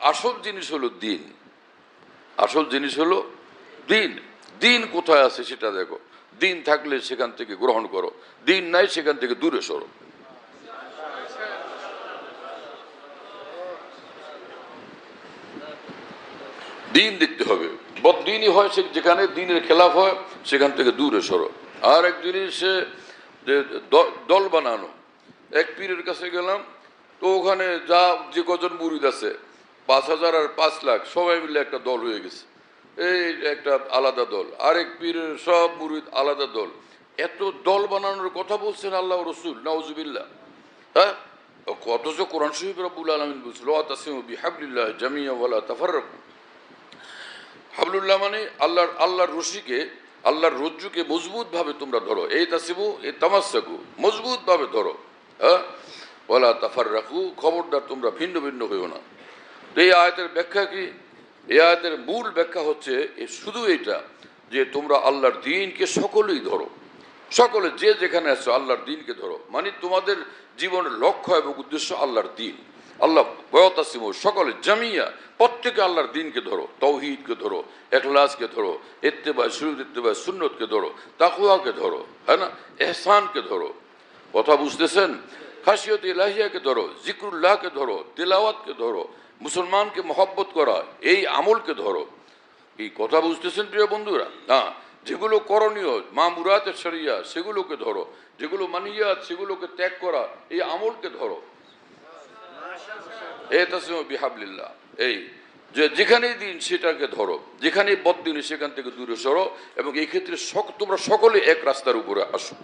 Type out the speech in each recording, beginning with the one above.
আসল জিনিস হলো দিন। আসল জিনিস হলো দিন। দিন কোথায় আছে সেটা দেখো। দিন থাকলে সেখান থেকে গ্রহণ করো। দিন নাই, সেখান থেকে দূরে সরো। দিন দেখতে হবে। বদিনই হয় সে যেখানে দিনের খেলাফ হয়, সেখান থেকে দূরে সরো। আর এক জিনিস দল বানানো। এক পীরের কাছে গেলাম, তো ওখানে যা যে কজন মুরিদ আছে পাঁচ হাজার আর পাঁচ লাখ, সবাই মিলে একটা দল হয়ে গেছে। এই একটা আলাদা দল। আরেক পীরের সব মুরিদ আলাদা দল। এত দল বানানোর কথা বলছেন আল্লাহ রসুল নওজুবিল্লাহ হ্যাঁ? অথচ কোরআন শরীফ রব্বুল আলমিন বলছিল তাসিমু বিহাবলিল্লাহ জামিয়া ওয়ালা তাফাররাকু। হাবলুল্লাহ মানে আল্লাহর আল্লাহর রশিকে, আল্লাহর রজ্জুকে মজবুত ভাবে তোমরা ধরো। এই তাসিবু এই তামাশাকু মজবুত ভাবে ধরো। হ্যাঁ? ওলা তাফার রাখু খবরদার তোমরা ভিন্ন ভিন্ন হইও না। এই আয়তের ব্যাখ্যা কি? এই আয়তের মূল ব্যাখ্যা হচ্ছে শুধু এটা যে তোমরা আল্লাহর দিনকে সকলেই ধরো। সকলে যে যেখানে আছো আল্লাহর দিনকে ধরো। মানে তোমাদের জীবনের লক্ষ্য এবং উদ্দেশ্য আল্লাহর দিন। আল্লাহ বয়তাসিম সকলে জামিয়া প্রত্যেকে আল্লাহর দিনকে ধরো। তৌহিদকে ধরো, এখলাসকে ধরো ইত্তেবায় সুরুদ ইত্তেবায় সুন্নতকে ধরো তাকুয়াকে ধরো হ্যাঁ না? এহসানকে ধরো। কথা বুঝতেছেন? খাসিয়ত ইলাহিয়াকে ধরো, জিক্রুল্লাহকে ধরো, তেলাওয়াতকে ধরো মুসলমানকে মহব্বত করা, এই আমলকে ধরো। এই কথা বুঝতেছেন প্রিয় বন্ধুরা? হ্যাঁ যেগুলো করণীয়, মা মুরাতের শরিয়া, সেগুলোকে ধরো। যেগুলো মানিয়াত, সেগুলোকে ত্যাগ করা, এই আমলকে ধরো। বিহাবলিল্লাহ। এই, যে যেখানেই দিন সেটাকে ধরো। যেখানেই বদ দিন সেখান থেকে দূরে সরো এবং এই ক্ষেত্রে তোমরা সকলে এক রাস্তার উপরে আসো।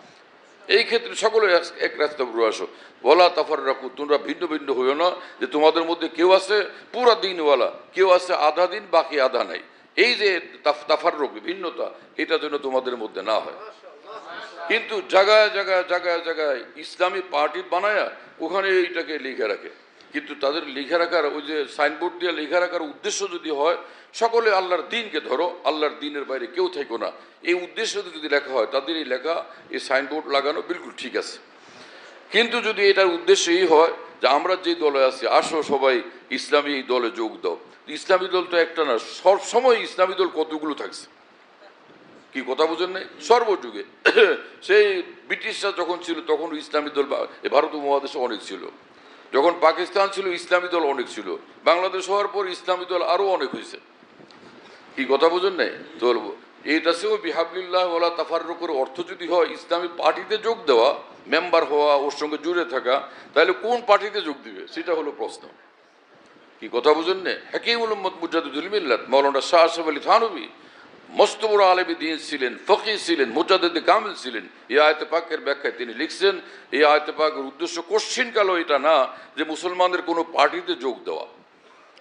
এই ক্ষেত্রে সকলে এক- রাস্তা ঘুরে আসো। বলা তাফার রাখো তোমরা ভিন্ন ভিন্ন হইও না যে তোমাদের মধ্যে কেউ আছে পুরা দিনওয়ালা, কেউ আছে আধা দিন, বাকি আধা নাই। এই যে তাফ- তাফার রোগ ভিন্নতা, এটা যেন তোমাদের মধ্যে না হয়। কিন্তু জায়গায় জায়গায় জায়গায় জায়গায় ইসলামী পার্টি বানায়া ওখানে এইটাকে লিখে রাখে। কিন্তু তাদের লিখে রাখার, ওই যে সাইনবোর্ড দিয়ে লিখে রাখার উদ্দেশ্য যদি হয়, সকলে আল্লাহর দিনকে ধরো, আল্লাহর দিনের বাইরে কেউ থেকো না। এই উদ্দেশ্য যদি লেখা হয়, তাদের এই লেখা, এই সাইনবোর্ড লাগানো বিলকুল ঠিক আছে। কিন্তু যদি এটার উদ্দেশ্য এই হয় যে আমরা যে দলে আছি, আসো সবাই, ইসলামী এই দলে যোগ দাও। ইসলামী দল তো একটা না, সব সময় ইসলামী দল কতগুলো থাকছে? কি কথা বুঝেন নাই? সর্বযুগে। সেই ব্রিটিশরা যখন ছিল, তখন ইসলামী দল ভারত উপমহাদেশে অনেক ছিল। যখন পাকিস্তান ছিল, ইসলামী দল অনেক ছিল। বাংলাদেশ হওয়ার পর ইসলামী দল আরও অনেক হয়েছে। কি কথা বুঝেন নাই? তো এইটা সেও বিহাবলিল্লাহ ওলা তাফারুকের অর্থ যদি হয়, ইসলামী পার্টিতে যোগ দেওয়া, মেম্বার হওয়া, ওর সঙ্গে জুড়ে থাকা, তাহলে কোন পার্টিতে যোগ দিবে? সেটা হলো প্রশ্ন। কি কথা বুঝেন না হাকিমুল উম্মদ মুজাদুল মিল্লাত মৌলানা শাহ আশরাফ আলী থানবী মস্ত বড় আলেমী ছিলেন, ফকি ছিলেন, মুজাদ্দিদ কামিল ছিলেন। এই আয়তে পাকের ব্যাখ্যায় তিনি লিখছেন, এই আয়তে পাকের উদ্দেশ্য কোশ্চিন কালো এটা না যে মুসলমানদের কোনো পার্টিতে যোগ দেওয়া।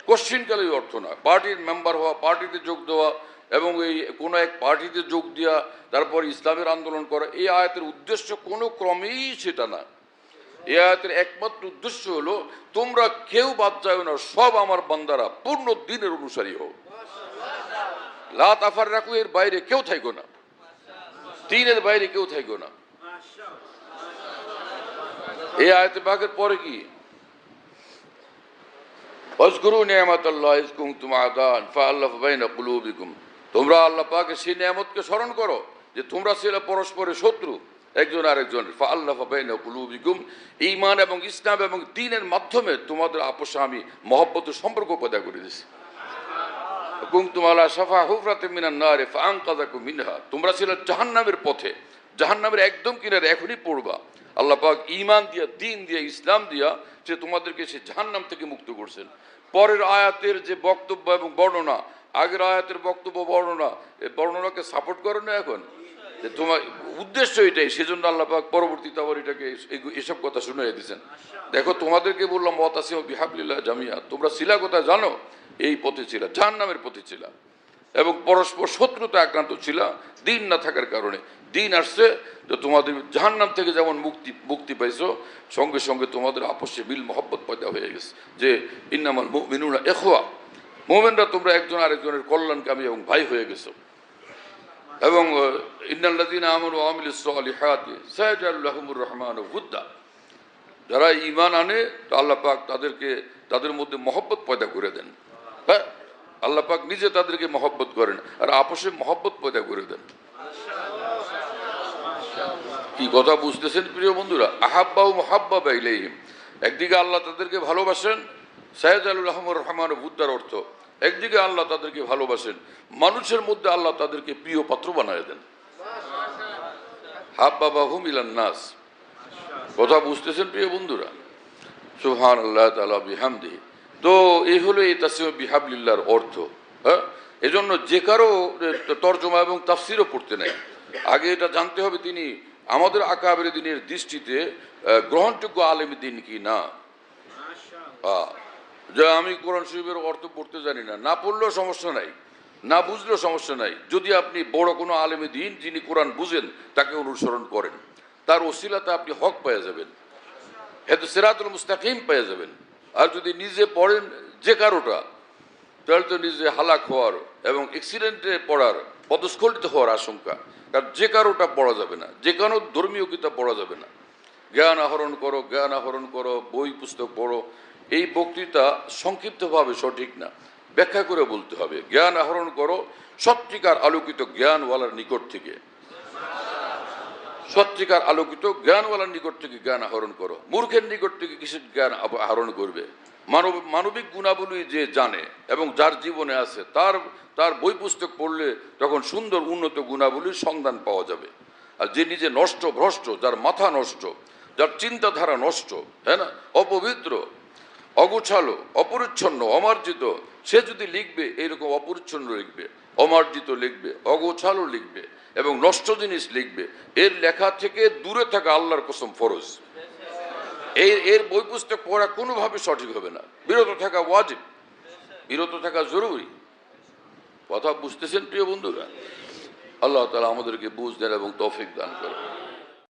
কোশ্চিন কালো এই অর্থ না। পার্টির মেম্বার হওয়া, পার্টিতে যোগ দেওয়া এবং এই কোনো এক পার্টিতে যোগ দেওয়া তারপর ইসলামের আন্দোলন করা, এই আয়াতের উদ্দেশ্য কোনো ক্রমেই সেটা না। এ আয়াতের একমাত্র উদ্দেশ্য হলো, তোমরা কেউ বাদ যাও না, সব আমার বান্দারা, পূর্ণ দিনের অনুসারী হোক রাখু এর বাইরে কেউ না। দিনের বাইরে কেউ না। এই আয়তে পরে কি? স্মরণ করো যে তোমরা পরস্পরের শত্রু, একজন আরেকজন। ফাআল্লাফ বাইনা কুলুবিকুম। ঈমান এবং ইসলাম এবং দ্বীনের মাধ্যমে তোমাদের আপোষে আমি মহব্বত সম্পর্ক পয়দা করে দিয়েছি তোমরা ছিল জাহান্নামের পথে, জাহান্নামের একদম কিনারে এখনই পড়বা। আল্লাহ পাক ঈমান দিয়া দিন দিয়া, ইসলাম দিয়া, সে তোমাদেরকে সে জাহান্নাম থেকে মুক্ত করছেন। পরের আয়াতের যে বক্তব্য এবং বর্ণনা, আগের আয়াতের বক্তব্য বর্ণনা বর্ণনাকে সাপোর্ট করো না এখন? তোমার উদ্দেশ্য এটাই, সেজন্য আল্লাহ পাক পরবর্তীতে আবার এটাকে এসব কথা শুনে দিয়েছেন দেখো তোমাদেরকে বললাম মতাসিম বিহাবলিল্লাহ জামিয়া। তোমরা শিলা কথা জানো? এই পথে ছিল জাহান নামের পথে ছিল, এবং পরস্পর শত্রুতা আক্রান্ত ছিল, দিন না থাকার কারণে। দিন আসছে যে তোমাদের জাহান নাম থেকে যেমন মুক্তি মুক্তি পাইছো, সঙ্গে সঙ্গে তোমাদের আপসে বিল মহব্বত পয়দা হয়ে গেছে। যে ইন্নামাল মিনুরা এখোয়া মোমেনরা তোমরা একজন আরেকজনের কল্যাণকামী এবং ভাই হয়ে গেছো। এবং ইন্নাল্লাদিন আমর আমিল সালিহাতি সাইজাল্লাহমুর রহমান হুদ্দা যারা ইমান আনে আল্লাহ পাক তাদেরকে, তাদের মধ্যে মহব্বত পয়দা করে দেন। হ্যাঁ আল্লাহ পাক নিজে তাদেরকে মহব্বত করেন। আর আপসে মহব্বত পয়দা করে দেন। কি কথা বুঝতেছেন প্রিয় বন্ধুরা? আহাব্বা ও মহাব্বা বাইলেহিম একদিকে আল্লাহ তাদেরকে ভালোবাসেন সাহেদ আলুর রহমান রহমান বুদ্ধার অর্থ। একদিকে আল্লাহ তাদেরকে ভালোবাসেন, মানুষের মধ্যে আল্লাহ তাদেরকে প্রিয় পাত্র বানায় দেন। হাব্বা বাহুম ইলান নাস। কথা বুঝতেছেন প্রিয় বন্ধুরা? সুহান আল্লাহ তালা বিহামদি তো এই হলো এই তাসিম বিহাবলিল্লার অর্থ হ্যাঁ? এজন্য যে কারও তর্জমা এবং তাফসিরও পড়তে নেই। আগে এটা জানতে হবে তিনি আমাদের আকাবের দিনের দৃষ্টিতে গ্রহণযোগ্য আলেমী দিন কি না? যে আমি কোরআন শরীফের অর্থ পড়তে জানি না। না পড়লেও সমস্যা নাই না বুঝলেও সমস্যা নাই। যদি আপনি বড় কোনো আলেমী দিন যিনি কোরআন বুঝেন তাকে অনুসরণ করেন। তার ওসিলাতে আপনি হক পেয়ে যাবেন। হেতু সেরাতুল মুস্তাকিম পেয়ে যাবেন। আর যদি নিজে পড়েন যে কারোটা, তাহলে তো নিজে হালাক হওয়ার এবং অ্যাক্সিডেন্টে পড়ার, পদস্খলিত হওয়ার আশঙ্কা। কারণ যে কারোটা পড়া যাবে না, যে কোনো ধর্মীয় কিতাব পড়া যাবে না। জ্ঞান আহরণ করো, জ্ঞান আহরণ করো, বই পুস্তক পড়ো, এই বক্তৃতা সংক্ষিপ্তভাবে সঠিক না। ব্যাখ্যা করে বলতে হবে। জ্ঞান আহরণ করো, সত্যিকার আলোকিত জ্ঞানওয়ালার নিকট থেকে। সত্যিকার আলোকিত জ্ঞানওয়ালার নিকট থেকে জ্ঞান আহরণ করো। মূর্খের নিকট থেকে কিসের জ্ঞান আহরণ করবে। মানব মানবিক গুণাবলী যে জানে এবং যার জীবনে আছে, তার তার বই পুস্তক পড়লে তখন সুন্দর উন্নত গুণাবলীর সন্ধান পাওয়া যাবে। আর যে নিজে নষ্ট, ভ্রষ্ট, যার মাথা নষ্ট, যার চিন্তাধারা নষ্ট হ্যাঁ না? অপবিত্র, অগোছালো, অপরিচ্ছন্ন, অমার্জিত, সে যদি লিখবে, এইরকম অপরিচ্ছন্ন লিখবে, অমার্জিত লিখবে, অগোছালো লিখবে এবং নষ্ট জিনিস লিখবে। এর লেখা থেকে দূরে থাকা আল্লাহর কসম ফরজ। এর এর বই পুস্তক পড়া কোনোভাবে সঠিক হবে না। বিরত থাকা ওয়াজিব। বিরত থাকা জরুরি। কথা বুঝতেছেন প্রিয় বন্ধুরা? আল্লাহ তালা আমাদেরকে বুঝ দেন এবং তফিক দান করেন।